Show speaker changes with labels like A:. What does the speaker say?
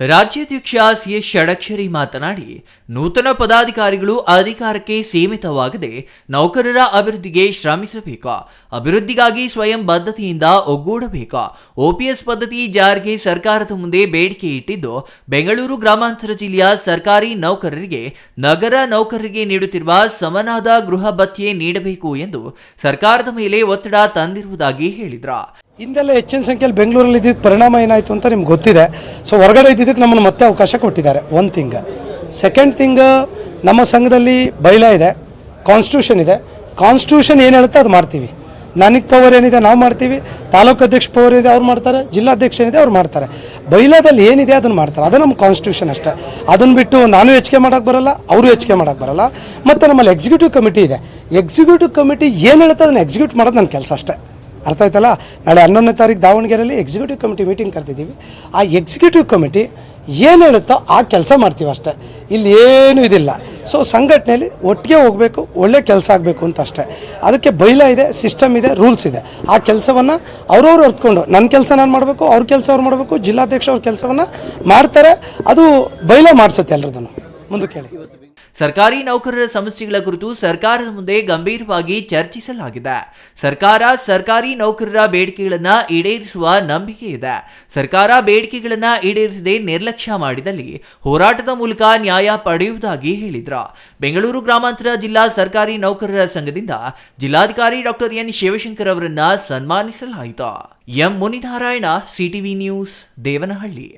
A: ರಾಜ್ಯಾಧ್ಯಕ್ಷ ಸಿಎಸ್ ಷಡಕ್ಷರಿ ಮಾತನಾಡಿ, ನೂತನ ಪದಾಧಿಕಾರಿಗಳು ಅಧಿಕಾರಕ್ಕೆ ಸೀಮಿತವಾಗದೆ ನೌಕರರ ಅಭಿವೃದ್ಧಿಗೆ ಶ್ರಮಿಸಬೇಕು, ಅಭಿವೃದ್ಧಿಗಾಗಿ ಸ್ವಯಂ ಬದ್ಧತೆಯಿಂದ ಒಗ್ಗೂಡಬೇಕು. ಓಪಿಎಸ್ ಪದ್ಧತಿ ಜಾರಿಗೆ ಸರ್ಕಾರದ ಮುಂದೆ ಬೇಡಿಕೆ ಇಟ್ಟಿದ್ದು, ಬೆಂಗಳೂರು ಗ್ರಾಮಾಂತರ ಜಿಲ್ಲೆಯ ಸರ್ಕಾರಿ ನೌಕರರಿಗೆ, ನಗರ ನೌಕರರಿಗೆ ನೀಡುತ್ತಿರುವ ಸಮನಾದ ಗೃಹ ಭತ್ಯೆ ನೀಡಬೇಕು ಎಂದು ಸರ್ಕಾರದ ಮೇಲೆ ಒತ್ತಡ ತಂದಿರುವುದಾಗಿ ಹೇಳಿದ್ರ.
B: ಹಿಂದೆಲ್ಲ ಹೆಚ್ಚಿನ ಸಂಖ್ಯೆಯಲ್ಲಿ ಬೆಂಗಳೂರಲ್ಲಿ ಇದ್ದಿದ್ದ ಪರಿಣಾಮ ಏನಾಯಿತು ಅಂತ ನಿಮ್ಗೆ ಗೊತ್ತಿದೆ. ಸೊ ಹೊರಗಡೆ ಇದ್ದಿದ್ದಕ್ಕೆ ನಮ್ಮನ್ನು ಮತ್ತೆ ಅವಕಾಶ ಕೊಟ್ಟಿದ್ದಾರೆ ಒನ್ ಥಿಂಗ್ ಸೆಕೆಂಡ್ ಥಿಂಗ್ ನಮ್ಮ ಸಂಘದಲ್ಲಿ ಬೈಲ ಇದೆ ಕಾನ್ಸ್ಟಿಟ್ಯೂಷನ್ ಇದೆ. ಕಾನ್ಸ್ಟಿಟ್ಯೂಷನ್ ಏನು ಹೇಳುತ್ತೆ ಅದು ಮಾಡ್ತೀವಿ. ನನಗೆ ಪವರ್ ಏನಿದೆ ನಾವು ಮಾಡ್ತೀವಿ, ತಾಲೂಕು ಅಧ್ಯಕ್ಷ ಪವರ್ ಏನಿದೆ ಅವ್ರು ಮಾಡ್ತಾರೆ ಜಿಲ್ಲಾಧ್ಯಕ್ಷ ಏನಿದೆ ಅವ್ರು ಮಾಡ್ತಾರೆ. ಬೈಲಾದಲ್ಲಿ ಏನಿದೆ ಅದನ್ನು ಮಾಡ್ತಾರೆ, ಅದು ನಮ್ಮ ಕಾನ್ಸ್ಟಿಟ್ಯೂಷನ್ ಅಷ್ಟೇ. ಅದನ್ನು ಬಿಟ್ಟು ನಾನು ಹೆಚ್ಚಿಗೆ ಮಾಡೋಕ್ಕೆ ಬರಲ್ಲ, ಅವರು ಹೆಚ್ಚಿಗೆ ಮಾಡೋಕ್ಕೆ ಬರಲ್ಲ. ಮತ್ತು ನಮ್ಮಲ್ಲಿ ಎಕ್ಸಿಕ್ಯೂಟಿವ್ ಕಮಿಟಿ ಇದೆ. ಎಕ್ಸಿಕ್ಯೂಟಿವ್ ಕಮಿಟಿ ಏನು ಹೇಳುತ್ತೆ ಅದನ್ನು ಎಕ್ಸಿಕ್ಯೂಟ್ ಮಾಡೋದು ನನ್ನ ಕೆಲಸ ಅಷ್ಟೇ. ಅರ್ಥ ಆಯ್ತಲ್ಲ? ನಾಳೆ ಹನ್ನೊಂದನೇ ತಾರೀಕು ದಾವಣಗೆರೆಯಲ್ಲಿ ಎಕ್ಸಿಕ್ಯೂಟಿವ್ ಕಮಿಟಿ ಮೀಟಿಂಗ್ ಕರೆದಿದ್ದೀವಿ. ಆ ಎಕ್ಸಿಕ್ಯೂಟಿವ್ ಕಮಿಟಿ ಏನು ಹೇಳುತ್ತೋ ಆ ಕೆಲಸ ಮಾಡ್ತೀವಿ ಅಷ್ಟೇ. ಇಲ್ಲಿ ಏನೂ ಇದಿಲ್ಲ. ಸೊ ಸಂಘಟನೆಯಲ್ಲಿ ಒಟ್ಟಿಗೆ ಹೋಗಬೇಕು, ಒಳ್ಳೆ ಕೆಲಸ ಆಗಬೇಕು ಅಂತ ಅಷ್ಟೇ. ಅದಕ್ಕೆ ಬೈಲ ಇದೆ ಸಿಸ್ಟಮ್ ಇದೆ ರೂಲ್ಸ್ ಇದೆ. ಆ ಕೆಲಸವನ್ನು ಅವ್ರವ್ರು ಹೊತ್ಕೊಂಡು ನನ್ನ ಕೆಲಸ ನಾನು ಮಾಡಬೇಕು, ಅವ್ರ ಕೆಲಸ ಅವ್ರು ಮಾಡಬೇಕು, ಜಿಲ್ಲಾಧ್ಯಕ್ಷ ಅವ್ರ ಕೆಲಸವನ್ನು ಮಾಡ್ತಾರೆ. ಅದು ಬೈಲ ಮಾಡಿಸುತ್ತೆ ಎಲ್ಲರದನ್ನು ಮುಂದಕ್ಕೆ ಹೇಳಿ
A: ಸರ್ಕಾರಿ ನೌಕರರ ಸಮಸ್ಯೆಗಳ ಕುರಿತು ಸರ್ಕಾರದ ಮುಂದೆ ಗಂಭೀರವಾಗಿ ಚರ್ಚಿಸಲಾಗಿದೆ. ಸರ್ಕಾರ ಸರ್ಕಾರಿ ನೌಕರರ ಬೇಡಿಕೆಗಳನ್ನು ಈಡೇರಿಸುವ ನಂಬಿಕೆ ಇದೆ. ಸರ್ಕಾರ ಬೇಡಿಕೆಗಳನ್ನು ಈಡೇರಿಸದೆ ನಿರ್ಲಕ್ಷ್ಯ ಮಾಡಿದಲ್ಲಿ ಹೋರಾಟದ ಮೂಲಕ ನ್ಯಾಯ ಪಡೆಯುವುದಾಗಿ ಹೇಳಿದರು. ಬೆಂಗಳೂರು ಗ್ರಾಮಾಂತರ ಜಿಲ್ಲಾ ಸರ್ಕಾರಿ ನೌಕರರ ಸಂಘದಿಂದ ಜಿಲ್ಲಾಧಿಕಾರಿ ಡಾಕ್ಟರ್ ಎನ್ ಶಿವಶಂಕರ್ ಅವರನ್ನ ಸನ್ಮಾನಿಸಲಾಯಿತು. M Muninarayana, CTV news, Devanahalli.